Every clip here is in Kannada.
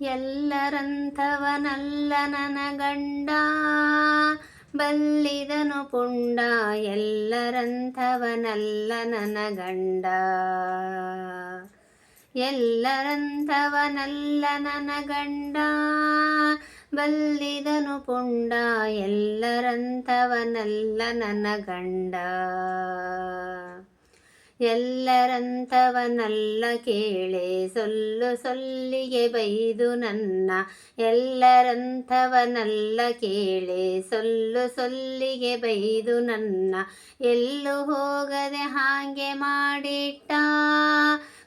ಎಲ್ಲರಂಥವನಲ್ಲ ನನ್ನ ಗಂಡ ಬಲ್ಲಿದನು ಪುಂಡ, ಎಲ್ಲರಂಥವನಲ್ಲ ನನ್ನ ಗಂಡ ಎಲ್ಲರಂಥವನಲ್ಲ ನನ್ನ ಗಂಡ ಬಲ್ಲಿದನು ಪುಂಡ, ಎಲ್ಲರಂಥವನಲ್ಲ ನನ್ನ ಗಂಡ ಎಲ್ಲರಂಥವನಲ್ಲ ಕೇಳೆ, ಸೊಲ್ಲು ಸೊಲ್ಲಿಗೆ ಬೈದು ನನ್ನ. ಎಲ್ಲರಂಥವನಲ್ಲ ಕೇಳೆ, ಸೊಲ್ಲು ಸೊಲ್ಲಿಗೆ ಬೈದು ನನ್ನ. ಎಲ್ಲೂ ಹೋಗದೆ ಹಾಗೆ ಮಾಡಿಟ್ಟ,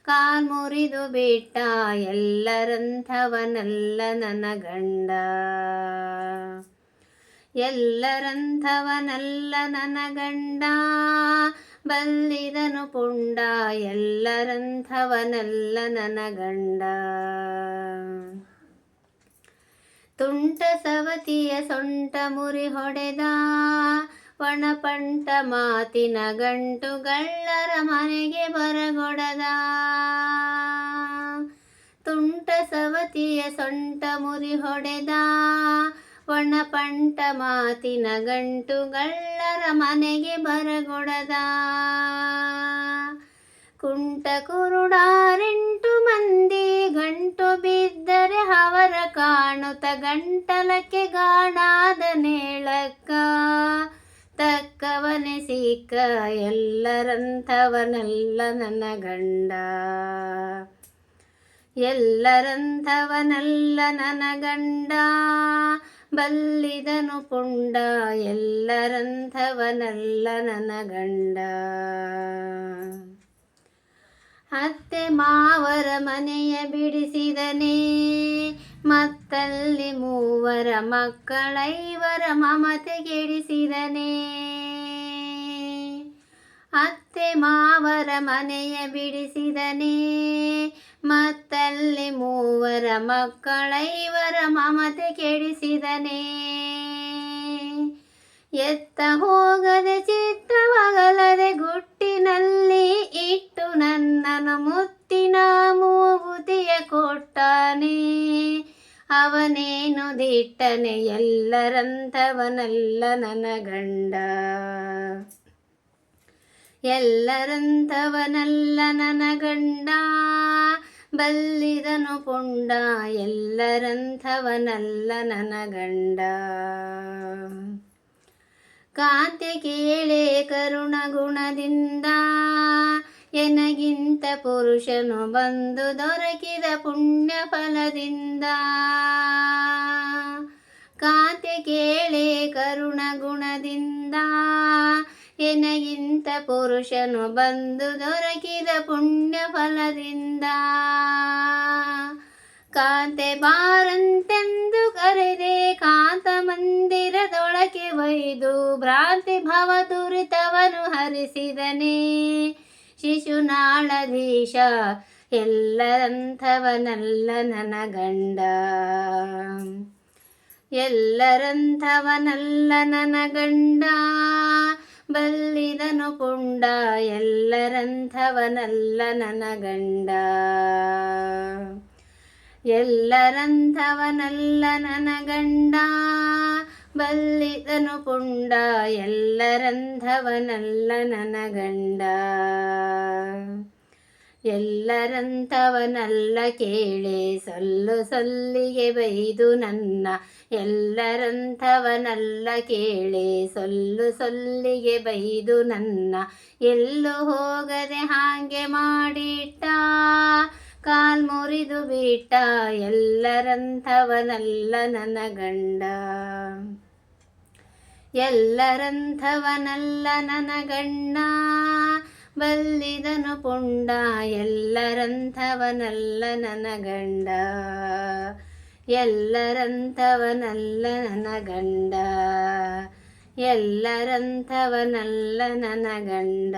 ಕಾಲ್ ಮುರಿದು ಬಿಟ್ಟ. ಎಲ್ಲರಂಥವನಲ್ಲ ನನ್ನ ಗಂಡ. ಎಲ್ಲರಂಥವನಲ್ಲ ನನ್ನ ಗಂಡ. ಬಲ್ಲಿದನು ಪುಂಡ, ಎಲ್ಲರಂಥವನೆಲ್ಲ ನನಗಂಡ. ಗಂಡ ತುಂಟ ಸವತಿಯ ಸೊಂಟ ಮುರಿ ಹೊಡೆದ, ಒಣಪಂಟ ಮಾತಿನ ಗಂಟು ಗಳ್ಳರ ಮನೆಗೆ ಬರಗೊಡದ. ತುಂಟ ಸವತಿಯ ಸೊಂಟ ಮುರಿ ಹೊಡೆದ ಒಣಪಂಟ ಮಾತಿನ ಗಂಟುಗಳ್ಳರ ಮನೆಗೆ ಬರಗೊಡದ. ಕುಂಟ ಕುರುಡಾರೆಂಟು ಮಂದಿ ಗಂಟು ಬಿದ್ದರೆ ಅವರ ಕಾಣುತ್ತ ಗಂಟಲಕ್ಕೆ ಗಾಣಾದ ನೇಳಕ್ಕ. ತಕ್ಕವನೆ ಸಿಕ್ಕ ಎಲ್ಲರಂಥವನಲ್ಲ ನನ್ನ ಗಂಡ. ಎಲ್ಲರಂಥವನಲ್ಲ ನನ್ನ ಗಂಡ. ಬಲ್ಲಿದನು ಪುಂಡ ಎಲ್ಲರಂಥವನಲ್ಲ ನನ್ನ ಗಂಡ. ಅತ್ತೆ ಮಾವರ ಮನೆಯ ಬಿಡಿಸಿದನೇ, ಮತ್ತಲ್ಲಿ ಮೂವರ ಮಕ್ಕಳೈವರ ಮಮತೆ ಗೆಡಿಸಿದನೇ ಅತ್ತೆ ಮಾವರ ಮನೆಯ ಬಿಡಿಸಿದನೇ ಮತ್ತಲ್ಲಿ ಮೂವರ ಮಕ್ಕಳೈವರ ಮಮತೆ ಕೆಡಿಸಿದನೇ. ಎತ್ತ ಹೋಗದೆ ಚಿತ್ತವಾಗಲದೆ ಗುಟ್ಟಿನಲ್ಲಿ ಇಟ್ಟು ನನ್ನನ್ನು ಮುತ್ತಿನ ಮೂಗುತಿಯ ಕೊಟ್ಟಾನೆ. ಅವನೇನು ದಿಟ್ಟನೆ ಎಲ್ಲರಂಥವನಲ್ಲ ನನ್ನ ಗಂಡ. ಎಲ್ಲರಂಥವನಲ್ಲ ನನ್ನ ಗಂಡ. ಬಲ್ಲಿದನು ಪುಂಡ ಎಲ್ಲರಂಥವನಲ್ಲ ನನಗಂಡ ಕಾತೆ ಕೇಳೆ ಕರುಣ ಗುಣದಿಂದ, ಎನಗಿಂತ ಪುರುಷನು ಬಂದು ದೊರಕಿದ ಪುಣ್ಯ ಫಲದಿಂದ. ಕಾತೆ ಕೇಳೆ ಕರುಣ ಗುಣದಿಂದ ಎನಗಿಂತ ಪುರುಷನು ಬಂದು ದೊರಕಿದ ಪುಣ್ಯ ಫಲದಿಂದ. ಕಾಂತೆ ಬಾರಂತೆಂದು ಕರೆದೆ ಕಾಂತ ಮಂದಿರದೊಳಗೆ ಒಯ್ದು ಭ್ರಾಂತಿ ಭವ ದುರಿತವನು ಹರಿಸಿದನೇ. ಶಿಶುನಾಳಧೀಶ ಎಲ್ಲರಂಥವನಲ್ಲ ಗಂಡ ಎಲ್ಲರಂಥವನಲ್ಲ ಗಂಡ ಬಲ್ಲಿದನು ಪುಂಡ ಎಲ್ಲರಂಥವನಲ್ಲ ನನ್ನ ಗಂಡ ಎಲ್ಲರಂಥವನಲ್ಲ ನನ್ನ ಗಂಡ ಬಲ್ಲಿದನು ಪುಂಡ ಎಲ್ಲರಂಥವನಲ್ಲ ನನ್ನ ಗಂಡ ಎಲ್ಲರಂಥವನಲ್ಲ ಕೇಳೆ, ಸೊಲ್ಲು ಸೊಲ್ಲಿಗೆ ಬೈದು ನನ್ನ. ಎಲ್ಲರಂಥವನಲ್ಲ ಕೇಳೆ, ಸೊಲ್ಲು ಸೊಲ್ಲಿಗೆ ಬೈದು ನನ್ನ. ಎಲ್ಲೂ ಹೋಗದೆ ಹಾಗೆ ಮಾಡಿಟ್ಟ, ಕಾಲ್ ಮುರಿದು ಬಿಟ್ಟ, ಎಲ್ಲರಂಥವನಲ್ಲ ನನ್ನ ಗಂಡ. ಎಲ್ಲರಂಥವನಲ್ಲ ನನ್ನ ಗಂಡ. ಬಲ್ಲಿದನು ಪುಂಡ ಎಲ್ಲರಂಥವನಲ್ಲ ನನಗಂಡ ಗಂಡ. ಎಲ್ಲರಂಥವನಲ್ಲ ನನ್ನ ಗಂಡ. ಎಲ್ಲರಂಥವನಲ್ಲ ನನ್ನ ಗಂಡ.